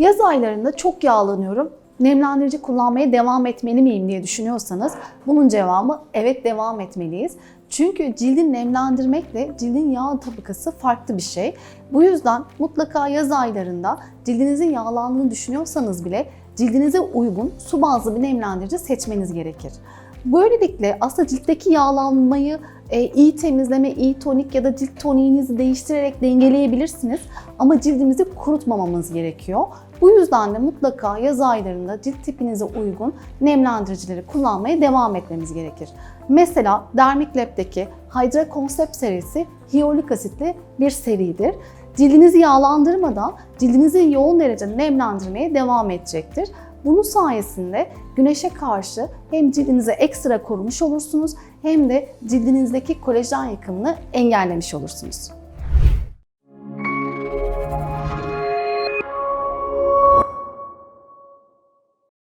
Yaz aylarında çok yağlanıyorum. Nemlendirici kullanmaya devam etmeli miyim diye düşünüyorsanız bunun cevabı evet devam etmeliyiz. Çünkü cildin nemlendirmekle cildin yağ tabakası farklı bir şey. Bu yüzden mutlaka yaz aylarında cildinizin yağlandığını düşünüyorsanız bile cildinize uygun su bazlı bir nemlendirici seçmeniz gerekir. Böylelikle aslında ciltteki yağlanmayı e, iyi temizleme, iyi tonik ya da cilt toniğinizi değiştirerek dengeleyebilirsiniz. Ama cildimizi kurutmamamız gerekiyor. Bu yüzden de mutlaka yaz aylarında cilt tipinize uygun nemlendiricileri kullanmaya devam etmemiz gerekir. Mesela Dermic Lab'deki Hydra Concept serisi hyaluronik asitli bir seridir. Cildinizi yağlandırmadan cildinizi yoğun derecede nemlendirmeye devam edecektir. Bunun sayesinde güneşe karşı hem cildinizi ekstra korumuş olursunuz hem de cildinizdeki kolajen yıkımını engellemiş olursunuz.